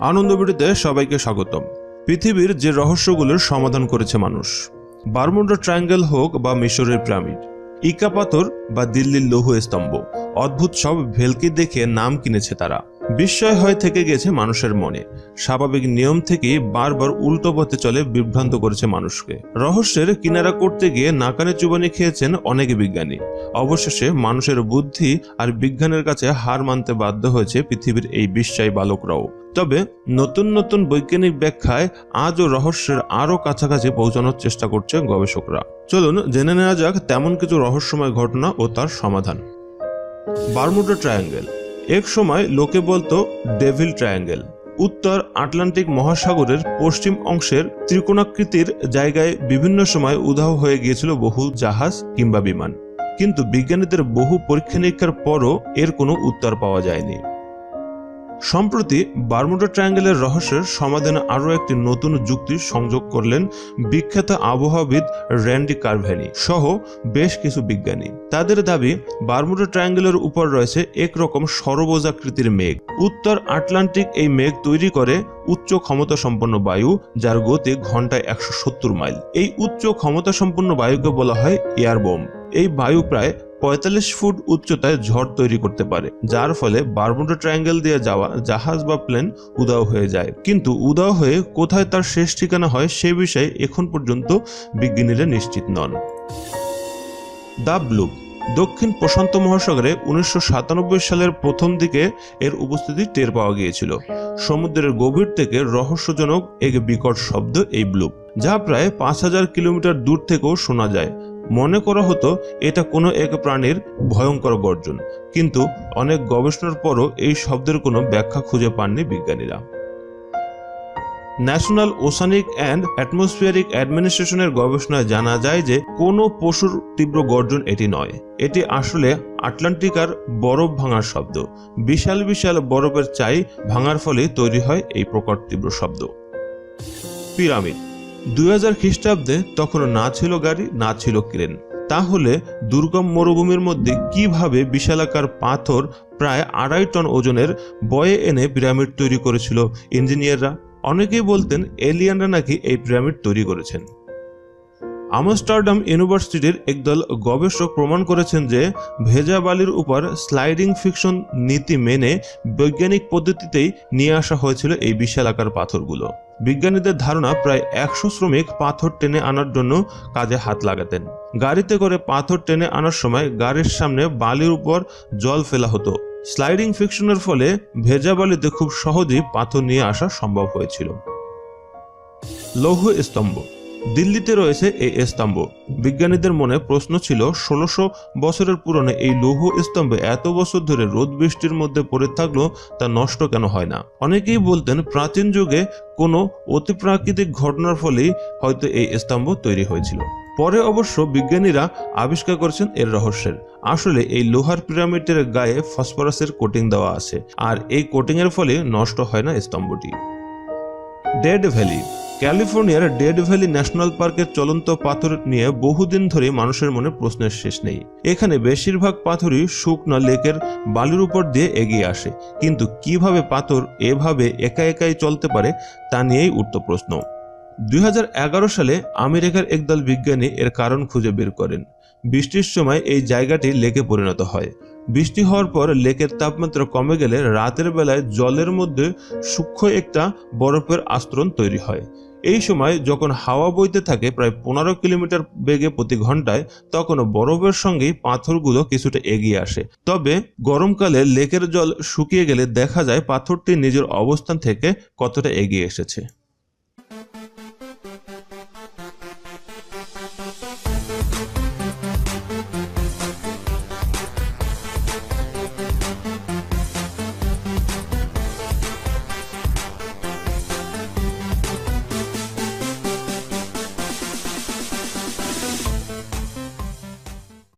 আনন্দবিড়িতে সবাইকে স্বাগতম। পৃথিবীর যে রহস্যগুলোর সমাধান করেছে মানুষ বারমুন্ডা ট্রায়াঙ্গেল হোক বা মিশরের পিরামিড, ইকা পাথর বা দিল্লির লৌহ স্তম্ভ, অদ্ভুত সব ভেলকি দেখে নাম কিনেছে তারা। বিস্ময় হয়ে থেকে গেছে মানুষের মনে। স্বাভাবিক নিয়ম থেকেই বারবার উল্টো পথে চলে বিভ্রান্ত করেছে মানুষকে। রহস্যের কিনারা করতে গিয়ে নাকানে চুবানি খেয়েছেন অনেক বিজ্ঞানী। অবশেষে মানুষের বুদ্ধি আর বিজ্ঞানের কাছে হার মানতে বাধ্য হয়েছে পৃথিবীর এই বিস্ময় বালকরাও। তবে নতুন নতুন বৈজ্ঞানিক ব্যাখ্যায় আজও রহস্যের আরও কাছাকাছি পৌঁছানোর চেষ্টা করছে গবেষকরা। চলুন জেনে নেওয়া যাক তেমন কিছু রহস্যময় ঘটনা ও তার সমাধান। বারমুডা ট্রায়াঙ্গেল এক সময় লোকে বলতো ডেভিল ট্রায়াঙ্গেল, উত্তর আটলান্টিক মহাসাগরের পশ্চিম অংশের ত্রিকোণাকৃতির জায়গায় বিভিন্ন সময় উধাও হয়ে গিয়েছিল বহু জাহাজ কিংবা বিমান। কিন্তু বিজ্ঞানীদের বহু পরীক্ষা নিরীক্ষার পরও এর কোনো উত্তর পাওয়া যায়নি। সম্প্রতি বারমুডা ট্রায়াঙ্গেলের রহস্যের সমাধানে আরও একটি নতুন যুক্তি সংযোগ করলেন বিখ্যাত আবহাওয়াবিদ র্যান্ডি কারভ্যানি সহ বেশ কিছু বিজ্ঞানী। তাদের দাবি, বারমুডা ট্রায়াঙ্গেলের উপর রয়েছে একরকম সরবোজাকৃতির মেঘ। উত্তর আটলান্টিক এই মেঘ তৈরি করে উচ্চ ক্ষমতা সম্পন্ন বায়ু, যার গতি ঘন্টায় একশো সত্তর মাইল। এই উচ্চ ক্ষমতা সম্পন্ন বায়ুকে বলা হয় এয়ার বোম এই বায়ু প্রায় পঁয়তাল্লিশ ফুট উচ্চতায় ঝড় তৈরি করতে পারে, যার ফলে বারমুডা ট্রায়াঙ্গেল দিয়ে যাওয়া জাহাজ বা প্লেন উদাও হয়ে যায়। কিন্তু উদাও হয়ে কোথায় তার শেষ ঠিকানা হয় সে বিষয়ে এখন পর্যন্ত বিজ্ঞানীরা নিশ্চিত নন। দ্য ব্লুপ দক্ষিণ প্রশান্ত মহাসাগরে উনিশশো সাতানব্বই সালের প্রথম দিকে এর উপস্থিতি টের পাওয়া গিয়েছিল। সমুদ্রের গভীর থেকে রহস্যজনক এক বিকট শব্দ এই ব্লুপ যা প্রায় পাঁচ হাজার কিলোমিটার দূর থেকেও শোনা যায়। মনে করা হতো এটা কোনো এক প্রাণীর ভয়ঙ্কর গর্জন কিন্তু অনেক গবেষণার পরও এই শব্দের কোনো ব্যাখ্যা খুঁজে পাননি বিজ্ঞানীরা। ন্যাশনাল ওসানিক অ্যান্ড অ্যাটমসফিয়ারিক অ্যাডমিনিস্ট্রেশনের গবেষণায় জানা যায় যে কোনো পশুর তীব্র গর্জন এটি নয়। এটি আসলে আটলান্টিকার বরফ ভাঙার শব্দ। বিশাল বিশাল বরফের চাই ভাঙার ফলে তৈরি হয় এই প্রকট তীব্র শব্দ। পিরামিড দুই হাজার খ্রিস্টাব্দে তখন না ছিল গাড়ি, না ছিল ক্রেন। তাহলে দুর্গম মরুভূমির মধ্যে কীভাবে বিশালাকার পাথর প্রায় আড়াই টন ওজনের বয়ে এনে পিরামিড তৈরি করেছিল ইঞ্জিনিয়াররা? অনেকেই বলতেন এলিয়ানরা নাকি এই পিরামিড তৈরি করেছেন। আমস্টারডাম ইউনিভার্সিটির একদল গবেষক প্রমাণ করেছেন যে ভেজা বালির উপর স্লাইডিং ফিকশন নীতি মেনে বৈজ্ঞানিক পদ্ধতিতেই নিয়ে আসা হয়েছিল এই বিশাল আকার পাথরগুলো। বিজ্ঞানীদের ধারণা প্রায় একশো শ্রমিক পাথর টেনে আনার জন্য কাজে হাত লাগাতেন। গাড়িতে করে পাথর টেনে আনার সময় গাড়ির সামনে বালির উপর জল ফেলা হতো। স্লাইডিং ফিকশনের ফলে ভেজা বালিতে খুব সহজেই পাথর নিয়ে আসা সম্ভব হয়েছিল। লৌহ স্তম্ভ দিল্লিতে রয়েছে এই স্তম্ভ। বিজ্ঞানীদের মনে প্রশ্ন ছিল, ষোলোশো বছরের পুরনো এই লৌহ স্তম্ভে এত বছর ধরে রোদ বৃষ্টির মধ্যে পড়ে থাকলেও তা নষ্ট কেন হয় না? অনেকেই বলতেন, প্রাচীন যুগে কোনো অতিপ্রাকৃতিক ঘটনার ফলেই হয়তো এই স্তম্ভ তৈরি হয়েছিল। পরে অবশ্য বিজ্ঞানীরা আবিষ্কার করেছেন এর রহস্যের। আসলে এই লোহার পিরামিডের গায়ে ফসফরাসের কোটিং দেওয়া আছে, আর এই কোটিং এর ফলে নষ্ট হয় না স্তম্ভটি। ডেড ভ্যালি ক্যালিফোর্নিয়ার ডেড ভ্যালি ন্যাশনাল পার্কের চলন্ত পাথর নিয়ে বহুদিন ধরে মানুষের মনে প্রশ্নের শেষ নেই। এখানে বেশিরভাগ পাথরই শুকনো লেকের বালির উপর দিয়ে এগিয়ে আসে। কিন্তু কীভাবে পাথর এভাবে একা একাই চলতে পারে তা নিয়েই উঠত প্রশ্ন। দুই হাজার এগারো সালে আমেরিকার একদল বিজ্ঞানী এর কারণ খুঁজে বের করেন। বৃষ্টির সময় এই জায়গাটি লেকে পরিণত হয়। বৃষ্টি হওয়ার পর লেকের তাপমাত্রা কমে গেলে রাতের বেলায় জলের মধ্যে সূক্ষ্ম একটা বরফের আস্তরণ তৈরি হয়। এই সময় যখন হাওয়া বইতে থাকে প্রায় পনেরো কিলোমিটার বেগে প্রতি ঘন্টায় তখন বরফের সঙ্গেই পাথরগুলো কিছুটা এগিয়ে আসে। তবে গরমকালে লেকের জল শুকিয়ে গেলে দেখা যায় পাথরটি নিজের অবস্থান থেকে কতটা এগিয়ে এসেছে।